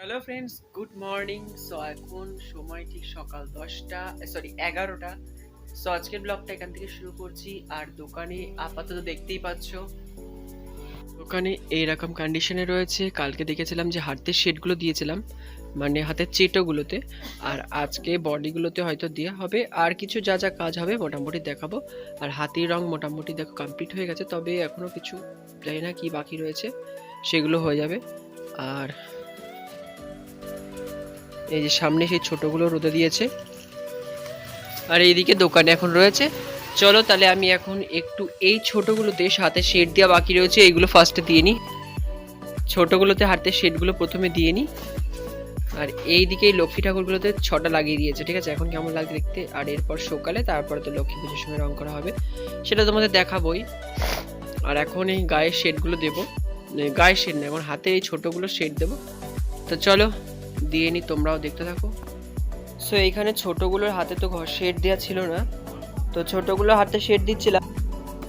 Hello friends good morning so এখন সময় ঠিক সকাল দশটা সরি এগারোটা। সো আজকের ব্লগটা এখান থেকে শুরু করছি। আর দোকানে আপাতত দেখতেই পাচ্ছ, দোকানে এইরকম কন্ডিশনে রয়েছে। কালকে দেখেছিলাম যে হাতের শেডগুলো দিয়েছিলাম মানে হাতের চেটোগুলোতে। আর আজকে বডিগুলোতে হয়তো দেওয়া হবে। আর কিছু যা যা কাজ হবে মোটামুটি দেখাবো। আর হাতির রং মোটামুটি দেখো কমপ্লিট হয়ে গেছে। তবে এখনও কিছু জানি না কি বাকি রয়েছে। সেগুলো হয়ে যাবে। আর এই যে সামনে সেই ছোটগুলো রোদে দিয়েছে। আর এইদিকে দোকানে এখন রয়েছে। চলো তাহলে আমি এখন একটু এই ছোটগুলোতে হাতে শেড দেওয়া বাকি রয়েছে, এইগুলো ফার্স্টে দিয়ে নিই ছোটগুলোতে হাতে শেডগুলো প্রথমে দিয়ে নিই আর এই দিকে এই লক্ষ্মী ঠাকুরগুলোতে ছটা লাগিয়ে দিয়েছে, ঠিক আছে? এখন কেমন লাগছে দেখতে? আর এরপর সকালে, তারপরে তো লক্ষ্মী পুজোর সময় রং করা হবে। সেটা তোমাদের দেখাবই। আর এখন এই গায়ের শেডগুলো দেবো। গায়ের শেড না, এখন হাতে এই ছোটগুলো শেড দেবো। তো চলো দিয়ে নি, তোমরাও দেখতে থাকো। সো এইখানে ছোটগুলোর হাতে তো শেড দেওয়া ছিল না। তো ছোটগুলোর হাতে শেড দিচ্ছিলাম।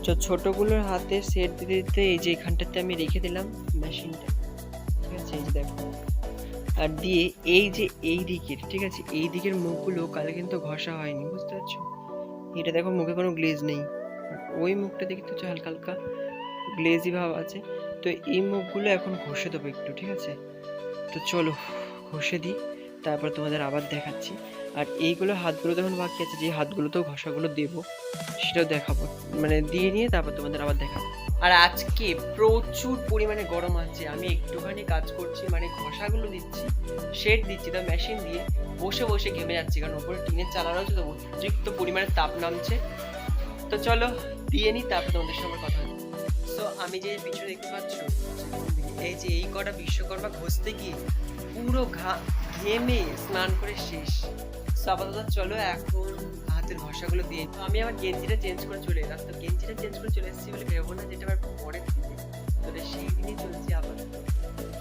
তো ছোটগুলোর হাতে শেড দিতে দিতে এই যে এখানটাতে আমি রেখে দিলাম মেশিনটা ঠিক আছে, এই যে দেখো। আর দিয়ে এই যে এই দিকের, ঠিক আছে, এই দিকের মুখগুলো কালে কিন্তু ঘষা হয়নি, বুঝতে পারছ? এটা দেখো, মুখে কোনো গ্লেজ নেই। ওই মুখটা দেখে তো হালকা হালকা গ্লেজি ভাব আছে। তো এই মুখগুলো এখন ঘষে দেবো একটু, ঠিক আছে? তো চলো। ঘষে দিই, তারপর তোমাদের আবার দেখাচ্ছি। আর এইগুলো হাতগুলো যখন বাকি আছে, যে হাতগুলোতেও ঘষাগুলো দেবো, সেটাও দেখাবো। মানে দিয়ে নিয়ে তারপর তোমাদের আবার দেখাবো। আর আজকে প্রচুর পরিমাণে গরম আছে, আমি একটুখানি কাজ করছি মানে ঘষাগুলো দিচ্ছি শেড দিচ্ছি, তো মেশিন দিয়ে বসে বসে ঘেমে যাচ্ছি, কারণ ওপরে টিনের চালানো হচ্ছে তো অতিরিক্ত পরিমাণে তাপ নামছে। তো চলো, দিয়ে নিই, তারপর তোমাদের সঙ্গে কথা হবে। তো আমি যে পিছনে দেখতে পাচ্ছ, এই যে এই কটা বিশ্বকর্মা ঘষতে গিয়ে পুরো ঘা ঘেমে স্নান করে শেষ। So, আপাতত চলো এখন হাতের ঘষাগুলো দিয়ে তো আমি আমার গেঞ্জিটা চেঞ্জ করে চলে এলাম। তো গেঞ্জিটা চেঞ্জ করে চলে এসেছি বলে ভেবো না যেটা আবার পরে থেকে তো সেই দিনই চলছি আবার।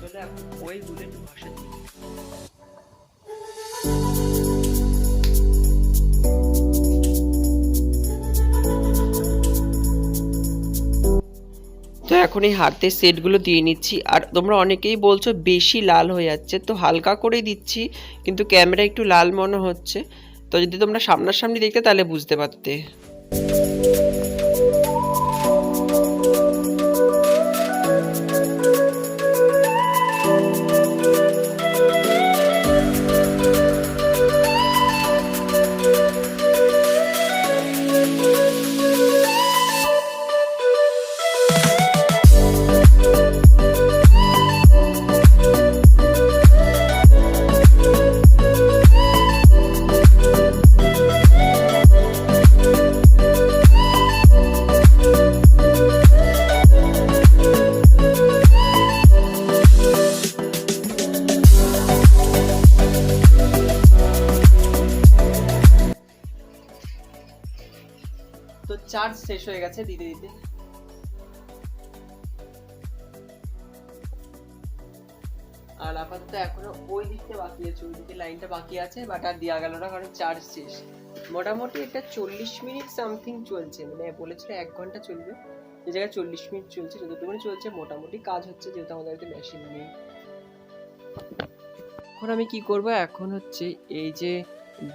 চলো এখন ওইগুলো একটু ঘষা এখন এই হাতের সেটগুলো দিয়ে নিচ্ছি। আর তোমরা অনেকেই বলছো বেশি লাল হয়ে যাচ্ছে, তো হালকা করেই দিচ্ছি, কিন্তু ক্যামেরা একটু লাল মনে হচ্ছে। তো যদি তোমরা সামনাসামনি দেখতে তাহলে বুঝতে পারতে। তো চার্জ শেষ হয়ে গেছে দিতে দিতে। আর আপাতত এখনও ওই দিকটা বাকি আছে, ওই দিকে লাইনটা বাকি আছে বাট আর দেওয়া গেল না, কারণ চার্জ শেষ। মোটামুটি এটা চল্লিশ মিনিট সামথিং চলছে মানে বলেছিল এক ঘণ্টা চলবে। এই জায়গায় চল্লিশ মিনিট চলছে, যতটুকুনি চলছে, মোটামুটি কাজ হচ্ছে, যেহেতু আমাদের একটা মেশিন নেই। এখন আমি কি করব? এখন হচ্ছে এই যে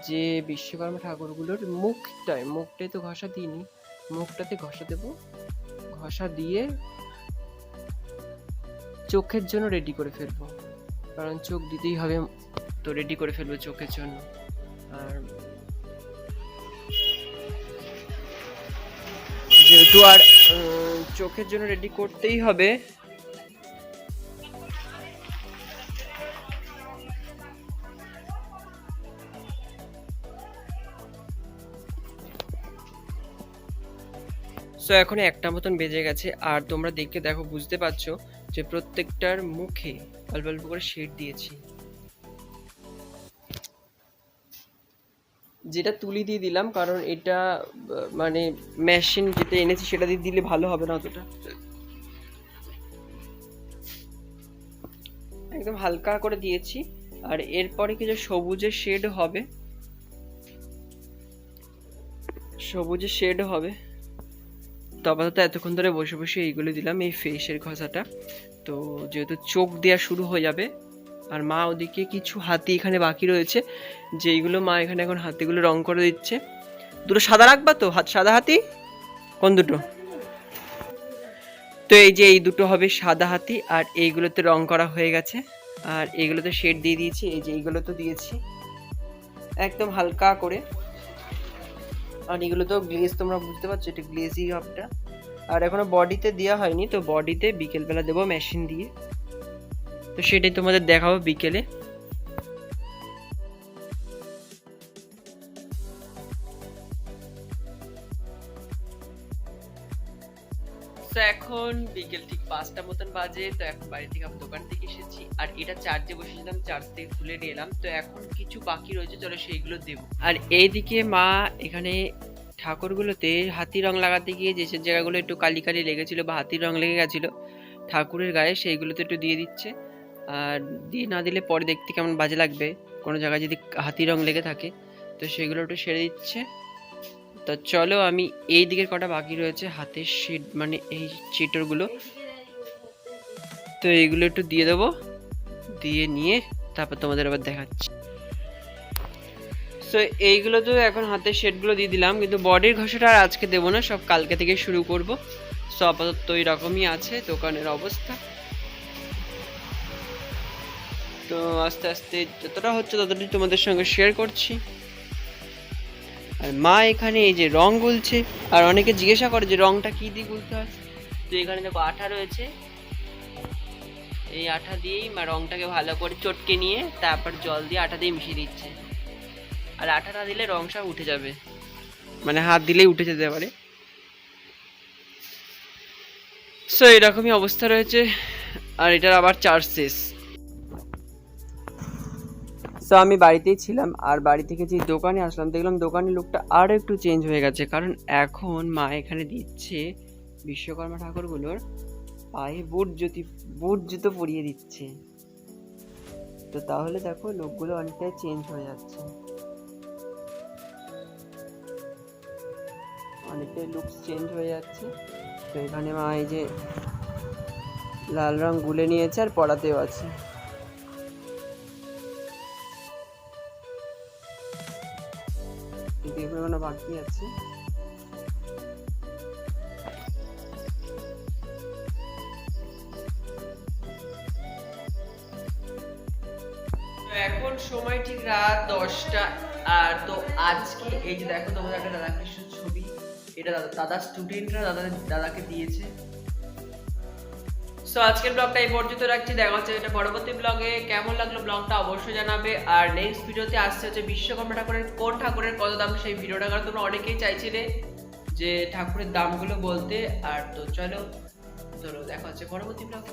যে বিশ্বকর্মা ঠাকুরগুলোর মুখটায় মুখটায় তো ঘষা দিইনি। মুখটাতে ঘষা দেব। ঘষা দিয়ে চোখের জন্য রেডি করে ফেলব। কারণ চোখ দিতেই হবে তো রেডি করে ফেলব চোখের জন্য। আর যেহেতু আর চোখের জন্য রেডি করতেই হবে সো এখন একটা মতন বেজে গেছে। আর তোমরা দেখে দেখো, বুঝতে পারছ যে প্রত্যেকটার মুখে অল্প অল্প করে শেড দিয়েছি। যেটা তুলি দিয়ে দিলাম, কারণ এটা মানে মেশিন যেটা এনেছি সেটা দিয়ে দিলে ভালো হবে না অতটা। একদম হালকা করে দিয়েছি। আর এরপরে কিছু সবুজের শেড হবে। সবুজের শেড হবে। তো আপাতত এতক্ষণ ধরে বসে বসে এইগুলো দিলাম, এই ফেসের ঘষাটা। তো যেহেতু চোখ দেওয়া শুরু হয়ে যাবে, আর মা ওদিকে কিছু হাতি এখানে বাকি রয়েছে, যেইগুলো মা এখানে এখন হাতিগুলো রং করে দিচ্ছে। দুটো সাদা রাখবা তো? হাত সাদা হাতি? কোন দুটো? তো এই যে এই দুটো হবে সাদা হাতি, আর এইগুলোতে রং করা হয়ে গেছে। আর এইগুলোতে শেড দিয়ে দিয়েছি, এই যে এইগুলো তো দিয়েছি। একদম হালকা করে। আর এগুলো তো গ্লেজ তোমরা বুঝতে পারছ, এটা গ্লেজি ভাবটা। আর এখনও বডিতে দেওয়া হয়নি, তো বডিতে বিকেলবেলা দেবো মেশিন দিয়ে। তো সেটাই তোমাদের দেখাবো বিকেলে। তো এখন বিকেল ঠিক পাঁচটা মতন বাজে, তো এখন বাড়ি থেকে আমি দোকান থেকে এসেছি। আর এটা চার্জে বসেছিলাম, চার্জ থেকে তুলে নিয়ে এলাম তো এখন কিছু বাকি রয়েছে, চলো সেইগুলো দেব। আর এইদিকে মা এখানে ঠাকুরগুলোতে হাতি রং লাগাতে গিয়ে যেসব জায়গাগুলো একটু কালি কালি লেগেছিল বা হাতির রং লেগে গেছিল, ঠাকুরের গায়ে সেইগুলোতে একটু দিয়ে দিচ্ছে। আর দিয়ে না দিলে পরে দেখতে কেমন বাজে লাগবে। কোনো জায়গায় যদি হাতি রং লেগে থাকে, তো সেগুলো একটু সেরে দিচ্ছে। তো চলো আমি এই দিকের কটা বাকি রয়েছে, হাতের শেড মানে এই চিটরগুলো তো এইগুলো একটু দিয়ে দেবো, দিয়ে নিয়ে তারপর তোমাদের আবার দেখাচ্ছি। তো এইগুলো তো এখন হাতের শেডগুলো দিয়ে দিলাম, কিন্তু বডির ঘষাটা আর আজকে দেবো না, সব কালকে থেকে শুরু করব। সো আপাতত এরকমই আছে দোকানের অবস্থা। তো আস্তে আস্তে যতটা হচ্ছে ততটাই তোমাদের সঙ্গে শেয়ার করছি। আর মা এখানে এই যে রং গুলছে, আর অনেকে জিজ্ঞাসা করে যে রংটা কি দিয়ে গুলতে হয়। তো এখানে দেখো আঠা রয়েছে। এই আঠা দিয়েই মা রংটাকে ভালো করে চটকে নিয়ে তারপর জল দিয়ে আঠা দিয়ে মিশিয়ে দিচ্ছে। আর আঠা না দিলে সব উঠে যাবে। মানে হাত দিলেই উঠে যেতে পারে। সো এরকমই অবস্থা রয়েছে। আর এটার আবার চার্জ শেষ সো আমি বাড়িতেই ছিলাম আর বাড়ি থেকে যে দোকানে আসলাম, দেখলাম দোকানের লোকটা আরও একটু চেঞ্জ হয়ে গেছে। কারণ এখন মা এখানে দিচ্ছে বিশ্বকর্মা ঠাকুরগুলোর পায়ে বুট জুতি, বুট জুতো পরিয়ে দিচ্ছে। তো তাহলে দেখো লোকগুলো অনেকটাই চেঞ্জ হয়ে যাচ্ছে। অনেকটাই লুকস চেঞ্জ হয়ে যাচ্ছে। তো এখানে মা এই যে লাল রং গুলে নিয়েছে আর পড়াতেও আছে। বাকি আছে। এখন সময় ঠিক রাত দশটা। আর তো আজকে এই যে দেখো তোমাদের একটা রাধাকৃষ্ণ ছবি। এটা দাদা দাদা স্টুডেন্টরা দাদা দাদাকে দিয়েছে। সো আজকের ব্লগটা এই পর্যন্ত রাখছি। দেখা হচ্ছে এটা পরবর্তী ব্লগে কেমন লাগল ব্লগটা অবশ্যই জানাবে। আর নেক্সট ভিডিওতে আসছে হচ্ছে বিশ্বকর্মা ঠাকুরের কোন ঠাকুরের কত দাম? সেই ভিডিওটা কারণ তোমরা অনেকেই চাইছিলে যে ঠাকুরের দামগুলো বলতে। আর তো চলো ধরো দেখা হচ্ছে পরবর্তী ব্লগে